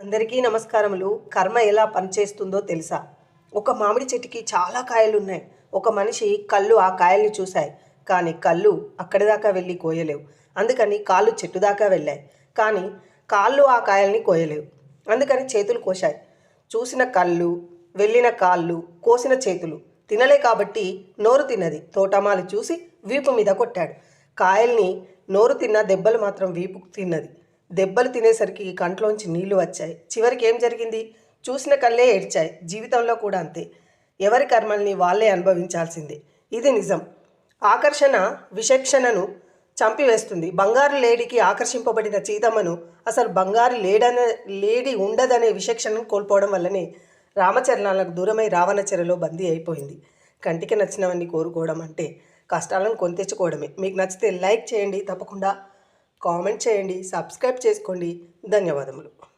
అందరికీ నమస్కారములు. కర్మ ఎలా పనిచేస్తుందో తెలుసా? ఒక మామిడి చెట్టుకి చాలా కాయలు ఉన్నాయి ఒక మనిషి కళ్ళు ఆ కాయల్ని చూశాయి. కానీ కళ్ళు అక్కడి దాకా వెళ్ళి కోయలేవు. అందుకని కాళ్ళు చెట్టు దాకా వెళ్ళాయి. కానీ కాళ్ళు ఆ కాయల్ని కోయలేవు. అందుకని చేతులు కోశాయి. చూసిన కళ్ళు వెళ్ళిన కాళ్ళు కోసిన చేతులు తినలే కాబట్టి నోరు తిన్నది. తోటమాలు చూసి వీపు మీద కొట్టాడు. కాయల్ని నోరు తిన్న దెబ్బలు మాత్రం వీపు తిన్నది. దెబ్బలు తినేసరికి కంట్లోంచి నీళ్ళు వచ్చాయి. చివరికి ఏం జరిగింది? చూసిన కళ్ళే ఏడ్చాయి. జీవితంలో కూడా అంతే. ఎవరి కర్మల్ని వాళ్ళే అనుభవించాల్సిందే. ఇది నిజం. ఆకర్షణ విచక్షణను చంపివేస్తుంది. బంగారు లేడీకి ఆకర్షింపబడిన చీతమ్మను అసలు బంగారు లేడనే లేడీ ఉండదనే విశక్షణను కోల్పోవడం వల్లనే రామచరణాలకు దూరమై రావణచరలో బందీ అయిపోయింది. కంటికి నచ్చినవన్నీ కోరుకోవడం అంటే కష్టాలను కొని తెచ్చుకోవడమే. మీకు నచ్చితే లైక్ చేయండి. తప్పకుండా కామెంట్ చేయండి సబ్స్క్రైబ్ చేసుకోండి. ధన్యవాదములు.